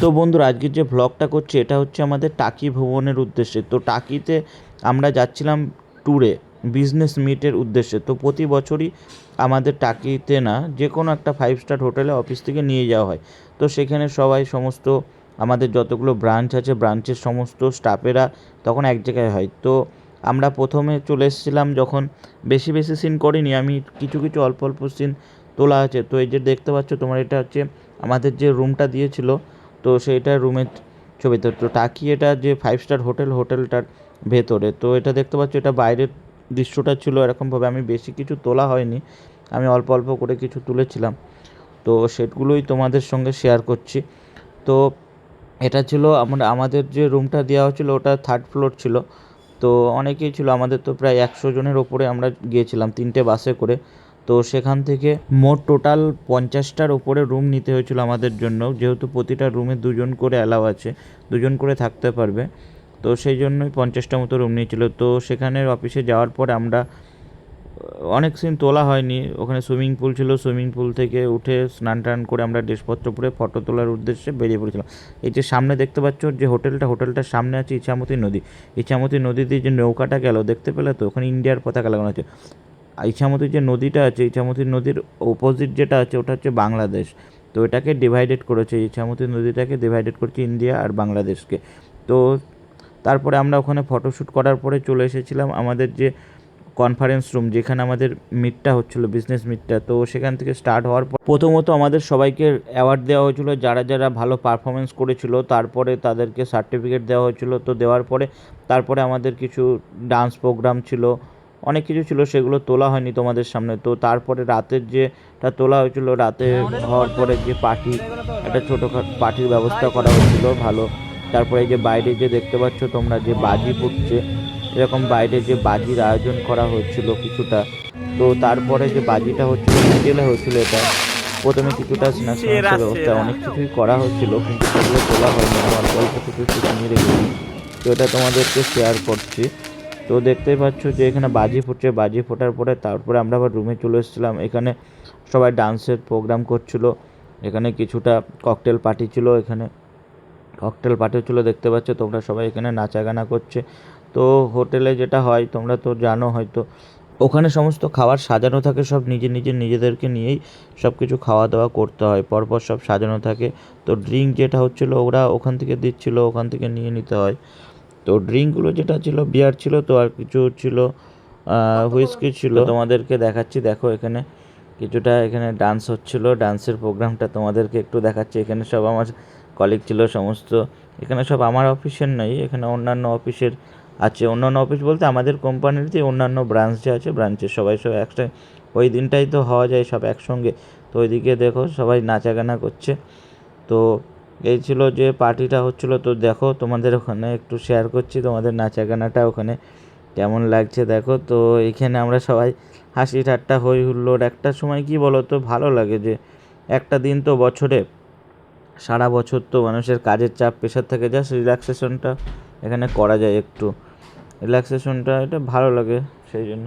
তো বন্ধুরা, আজকের যে ভ্লগটা করছি, এটা হচ্ছে আমাদের টাকি ভ্রমণের উদ্দেশ্যে। তো টাকিতে আমরা যাচ্ছিলাম ট্যুরে বিজনেস মিটের উদ্দেশ্যে। তো প্রতি বছরই আমাদের টাকিতে না যে কোনো একটা ফাইভ স্টার হোটেলে অফিস থেকে নিয়ে যাওয়া হয়। তো সেখানে সবাই সমস্ত, আমাদের যতগুলো ব্রাঞ্চ আছে ব্রাঞ্চের সমস্ত স্টাফেরা তখন এক জায়গায় হয়। তো আমরা প্রথমে চলে এসেছিলাম যখন বেশি বেশি সিন করিনি, আমি কিছু কিছু অল্প অল্প সিন তোলা আছে। তো এই যে দেখতে পাচ্ছ তোমার, এটা হচ্ছে আমাদের যে রুমটা দিয়েছিল, তো সেইটা রুমের ছবি। তো তো টাকি এটা যে ফাইভ স্টার হোটেল হোটেলটার ভেতরে। তো এটা দেখতে পাচ্ছ, এটা বাইরের দৃশ্যটা ছিল, এরকমভাবে আমি বেশি কিছু তোলা হয়নি। আমি অল্প অল্প করে কিছু তুলেছিলাম। তো সেগুলোই তোমাদের সঙ্গে শেয়ার করছি। তো এটা ছিল আমরা, আমাদের যে রুমটা দেওয়া হয়েছিল ওটা থার্ড ফ্লোর ছিল। তো অনেকেই ছিল, আমাদের তো প্রায় একশো জনের ওপরে আমরা গিয়েছিলাম তিনটে বাসে করে। তো সেখান থেকে মোট টোটাল পঞ্চাশটার ওপরে রুম নিতে হয়েছিল আমাদের জন্য। যেহেতু প্রতিটা রুমে দুজন করে অ্যালাউ আছে, দুজন করে থাকতে পারবে। তো সেই জন্যই পঞ্চাশটা মতো রুম নিয়েছিল। তো সেখানে অফিসে যাওয়ার পর আমরা অনেক সিন তোলা হয়নি। ওখানে সুইমিং পুল ছিল সুইমিং পুল থেকে উঠে স্নান টান করে আমরা ড্রেসপত্র পরে ফটো তোলার উদ্দেশ্যে বেরিয়ে পড়েছিলাম। এই যে সামনে দেখতে পাচ্ছ যে হোটেলটা, হোটেলটার সামনে আছে ইছামতি নদী। ইছামতি নদী দিয়ে যে নৌকাটা গেল, দেখতে পেলে তো? ওখানে ইন্ডিয়ার পতাকা লাগানো আছে। ইছামতির যে নদীটা আছে, ইছামতি নদীর অপোজিট যেটা আছে, ওটা হচ্ছে বাংলাদেশ। তো এটাকে ডিভাইডেড করেছে, ইছামতি নদীটাকে ডিভাইডেড করছে ইন্ডিয়া আর বাংলাদেশকে। তো তারপরে আমরা ওখানে ফটোশ্যুট করার পরে চলে এসেছিলাম আমাদের যে কনফারেন্স রুম যেখানে আমাদের মিটটা হচ্ছিল বিজনেস মিটটা তো সেখান থেকে স্টার্ট হওয়ার পর প্রথমত আমাদের সবাইকে অ্যাওয়ার্ড দেওয়া হয়েছিল। যারা যারা ভালো পারফরমেন্স করেছিল, তারপরে তাদেরকে সার্টিফিকেট দেওয়া হয়েছিল। তো দেওয়ার পরে, তারপরে আমাদের কিছু ডান্স প্রোগ্রাম ছিল। অনেক কিছু ছিল, সেগুলো তোলা হয়নি তোমাদের সামনে। তো তারপরে রাতের যেটা তোলা হয়েছিল, রাতে হওয়ার পরে যে পার্টি, একটা ছোটোখাটো পার্টির ব্যবস্থা করা হয়েছিল, ভালো। তারপরে এই যে বাইরে যে দেখতে পাচ্ছ তোমরা যে বাজি ফুটছে এরকম বাইরে যে বাজির আয়োজন করা হচ্ছিল কিছুটা তো তারপরে যে বাজিটা হচ্ছিল বিকেলে হচ্ছিল এটা প্রথমে কিছুটা স্ন্যাক্স ব্যবস্থা অনেক কিছুই করা হচ্ছিল কিন্তু সেগুলো তোলা হয়নি আমি অল্প অল্প কিছু কিছু নিয়ে রেখেছি। তো এটা তোমাদেরকে শেয়ার করছি। তো দেখতেই পাচ্ছ যে এখানে বাজি ফুটছে বাজি ফোটার পরে তারপরে আমরা আবার রুমে চলে এসেছিলাম। এখানে সবাই ডান্সের প্রোগ্রাম করছিল। এখানে কিছুটা ককটেল পার্টি ছিল এখানে। ককটেল পার্টি ছিল দেখতে পাচ্ছ তোমরা সবাই এখানে নাচা গানা করছে। তো হোটেলে যেটা হয় তোমরা তো জানো হয়তো ওখানে সমস্ত খাবার সাজানো থাকে সব নিজে নিজে নিজেদেরকে নিয়েই সব কিছু খাওয়া দাওয়া করতে হয় পরপর সব সাজানো থাকে। তো ড্রিঙ্ক যেটা হচ্ছিল ওরা ওখান থেকে দিচ্ছিল ওখান থেকে নিয়ে নিতে হয়। তো ড্রিঙ্কগুলো যেটা ছিল বিয়ার ছিল তো আর কিছু ছিল হুইস্কি ছিল। তোমাদেরকে দেখাচ্ছি দেখো এখানে কিছুটা এখানে ডান্স হচ্ছিল ডান্সের প্রোগ্রামটা তোমাদেরকে একটু দেখাচ্ছি। এখানে সব আমার কলিগ ছিল সমস্ত এখানে সব আমার অফিসের নয় এখানে অন্যান্য অফিসের আছে অন্যান্য অফিস বলতে আমাদের কোম্পানির যে অন্যান্য ব্রাঞ্চ যে আছে ব্রাঞ্চের সবাই সব একসাথে, ওই দিনটাই তো হওয়া যায় সব একসঙ্গে। তো ওইদিকে দেখো সবাই নাচা গানা করছে। তো এই ছিল যে পার্টিটা হচ্ছিল। তো দেখো তোমাদের ওখানে একটু শেয়ার করছি তোমাদের নাচা গানাটা ওখানে কেমন লাগছে দেখো। তো এইখানে আমরা সবাই হাসি ঠাট্টা, হই হুল্লোড়, একটা সময় কি বলো তো ভালো লাগে যে একটা দিন তো বছরে, সারা বছর তো মানুষের কাজের চাপ প্রেশার থাকে জাস্ট রিল্যাক্সেশনটা এখানে করা যায় একটু। রিল্যাক্সেশনটা এটা ভালো লাগে সেই জন্য।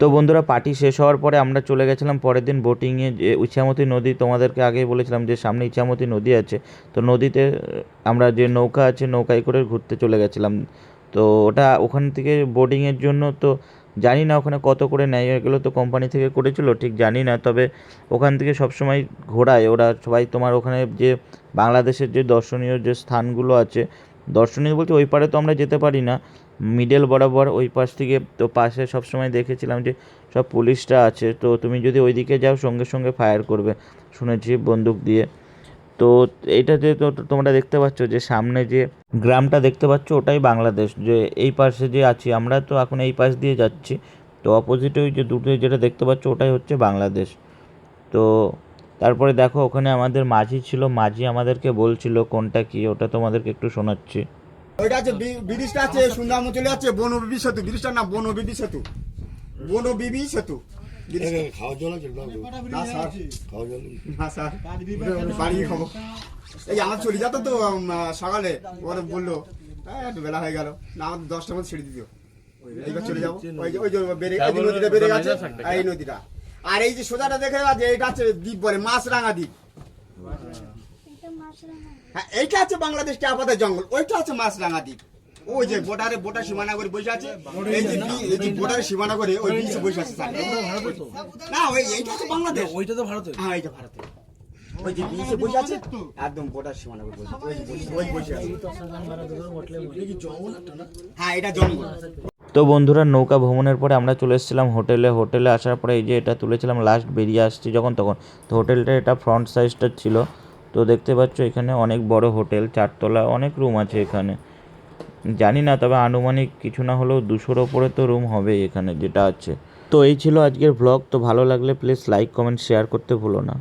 তো বন্ধুরা, পার্টি শেষ হওয়ার পরে আমরা চলে গেছিলাম পরের দিন বোটিংয়ে যে ইছামতি নদী, তোমাদেরকে আগেই বলেছিলাম যে সামনে ইছামতি নদী আছে। তো নদীতে, আমরা যে নৌকা আছে, নৌকায় করে ঘুরতে চলে গেছিলাম। তো ওটা ওখান থেকে বোটিংয়ের জন্য, তো জানি না ওখানে কত করে নেয়। এগুলো তো কোম্পানি থেকে করেছিল, ঠিক জানি না। তবে ওখান থেকে সবসময় ঘোরায়। ওরা সবাই তোমার ওখানে যে বাংলাদেশের যে দর্শনীয় যে স্থানগুলো আছে দর্শনীয় বলতে ওই পারে তো আমরা যেতে পারি না। মিডল বরাবর ওই পাশ থেকে তো পাশে সবসময় দেখেছিলাম যে সব পুলিশরা আছে। তো তুমি যদি ওইদিকে যাও সঙ্গে সঙ্গে ফায়ার করবে, শুনেছি বন্দুক দিয়ে। তো এইটা যে তো তোমরা দেখতে পাচ্ছ যে সামনে যে গ্রামটা দেখতে পাচ্ছ ওটাই বাংলাদেশ। যে এই পাশে যে আছি আমরা তো এখন এই পাশ দিয়ে যাচ্ছি। তো অপোজিটে ওই যে দুটো যেটা দেখতে পাচ্ছ ওটাই হচ্ছে বাংলাদেশ। তো তারপরে দেখো ওখানে আমাদের মাঝি ছিল। মাঝি আমাদেরকে বলছিল কোনটা কি? ওটা তোমাদেরকে একটু শোনাচ্ছি। ওইটা আছে বি- ব্রিটিশটা আছে চলে যাচ্ছে বন বিবি সেতু। ব্রিটিশটার নাম বন বিবি সেতু। বন বিবি সেতু ব্রিটিশ- জল আছে না না স্যার। খাওয়া জল না স্যার। বাড়ি খাব। এই আমার চলে যেত তো সকালে। ওরা বলল একটু বেলা হয়ে গেল। না আমাদের দশটার মধ্যে ছেড়ে দিত এইবার চলে যাব। ওই যে ওই যে বেড়ে নদীটা বেড়ে গেছে। এই নদীটা। আর এই যে সোজাটা দেখে আছে এটা হচ্ছে দ্বীপ বলে মাছরাঙা দ্বীপ। হ্যাঁ এইটা হচ্ছে বাংলাদেশ চাপাতা জঙ্গল ওইটা আছে মাছরাঙা দ্বীপ। ওই যে বোটারে বোটা সীমানা করে বসে আছে এই যে এই যে বোটারে সীমানা করে ওই বিচে বসে আছে না ওই এইটা আছে বাংলাদেশ। ওইটা তো ভারতের। হ্যাঁ এইটা ভারতে ওই যে বিচে বসে আছে একদম বোটার সীমানা করে বসে ওই যে বসে- ওই বসে আছে হ্যাঁ এটা জঙ্গল। তো বন্ধুরা, নৌকা ভ্রমণের পরে আমরা চলে এসেছিলাম হোটেলে। হোটেলে আসার পরে এই যে এটা তুলেছিলাম লাস্ট বেরিয়ে আসছি যখন তখন। তো হোটেলটা, এটা ফ্রন্ট সাইজটা ছিল। তো দেখতে পাচ্ছ এখানে অনেক বড় হোটেল, চারতলা, অনেক রুম আছে এখানে। জানি না, তবে আনুমানিক কিছু না হলেও দুশোর ওপরে তো রুম হবে এখানে যেটা আছে। তো এই ছিল আজকের ব্লগ তো ভালো লাগলে প্লিজ লাইক কমেন্ট শেয়ার করতে ভুলো না।